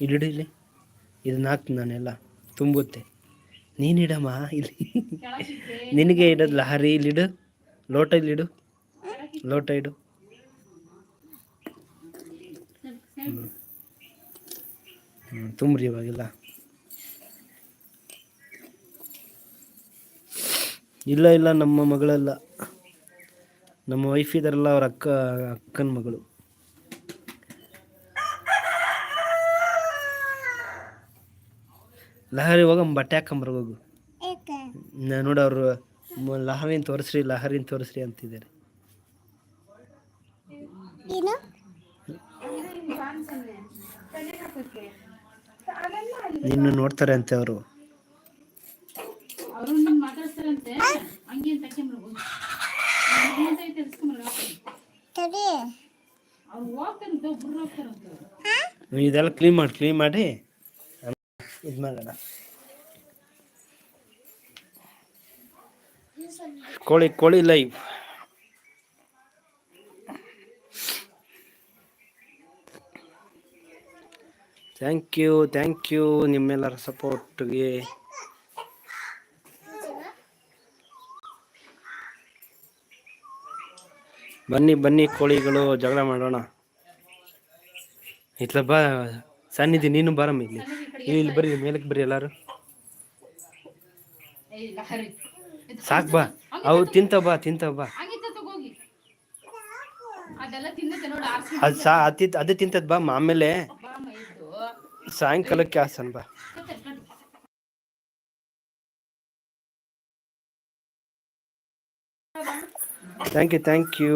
ಇಲ್ಲಿ ಇಲ್ಲಿ. ಇದನ್ನ ಹಾಕ್ತೀನಿ ನಾನೆಲ್ಲ ತುಂಬುತ್ತೆ. ನೀನಿಡಮ್ಮ ಇಲ್ಲಿ. ನಿನಗೆ ಇಡೋದು ಲಹರಿ ಇಲ್ಲಿಡು ಲೋಟ ಇಲ್ಲಿಡು ಲೋಟ ಇಡು. ಹ್ಞೂ ತುಂಬ್ರಿ ಇವಾಗೆಲ್ಲ. ಇಲ್ಲ ಇಲ್ಲ, ನಮ್ಮ ಮಗಳಲ್ಲ. ನಮ್ಮ ವೈಫ್ ಇದಾರಲ್ಲ ಅವ್ರ ಅಕ್ಕ, ಅಕ್ಕನ ಮಗಳು. ಲಹರಿ ಹೋಗಮ್ಮ ಬಟ್ಟೆ ಹಾಕೊಂಬರ್ ಹೋಗು. ನೋಡಿ ಅವರು ಲಹರಿನ ತೋರಿಸ್ರಿ ಲಹರಿನ ತೋರಿಸ್ರಿ ಅಂತಿದ್ದಾರೆ. ನಿನ್ನ ನೋಡ್ತಾರೆ ಅಂತೆ ಅವರು. ಹಂಗೆ ಇದೆಲ್ಲ ಕ್ಲೀನ್ ಮಾಡಿ ಕ್ಲೀನ್ ಮಾಡಿ. ಇದು ಮಾಡೋಣ ಕೋಳಿ ಕೋಳಿ live thank you thank you ನಿಮ್ಮೆಲ್ಲರ ಸಪೋರ್ಟ್ಗೆ ಬನ್ನಿ ಬನ್ನಿ ಕೋಳಿಗಳು, ಜಗಳ ಮಾಡೋಣ. ಇತ್ಲ ಬಾ ಸನ್ನಿಧಿ ನೀನು ಬಾರಮ್ಮ ಇಲ್ಲಿ. ಇಲ್ಲಿ ಬರ್ರಿ ಮೇಲಕ್ಕೆ ಬರ್ರಿ ಎಲ್ಲಾರು. ಸಾಕ್ ಬಾ. ಅವು ತಿಂತ ಬಾ ತಿಂತ ಬಾ. ಅದ್ ಸಾ ಅತಿ ಅದು ತಿಂತದ್ ಬಾ ಆಮೇಲೆ ಸಾಯಂಕಾಲಕ್ಕೆ ಆಸನ್ ಬಾ. Thank you thank you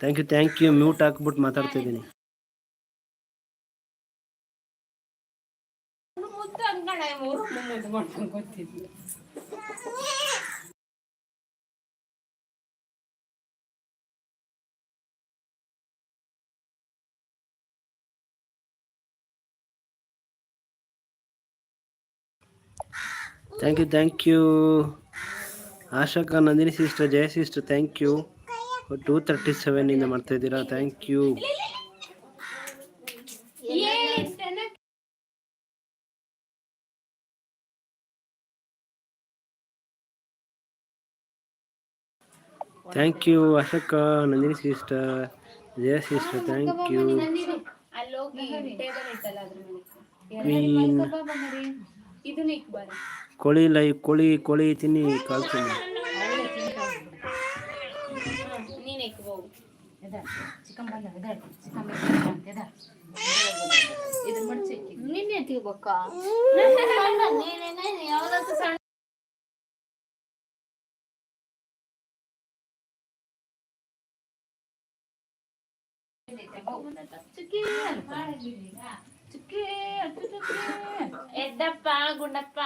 thank you thank you mute ಹಾಕ್ಬಿಟ್ಟು ಮಾತಾಡ್ತಾ ಇದ್ದೀನಿ thank you thank you Ashoka Nandini sister Jaya sister thank you two thirty seven ಇಂದ ಮಾಡ್ತಾ ಇದ್ದೀರಾ? Thank you thank you Ashoka Nandini sister Jaya sister thank you ಕೋಳಿ ಲೈ ಕೋಳಿ ಕೋಳಿ ತಿನ್ನಿ ಕಳ್ತೀನಿ ಚಿಕನ್ ಬಂದ ಚಿಕನ್ ಇದ್ರ ಮಡ್ಚಿ ನಿನ್ನೆ ಎತ್ತಿಬೇಕಾ ನೀನೇನೆ ಯಾವ್ದಾದ್ರು ಸಣ್ಣ ಚುಕ್ಕಿ ಚುಕ್ಕಿ ಎದ್ದಪ್ಪ ಗುಂಡಪ್ಪ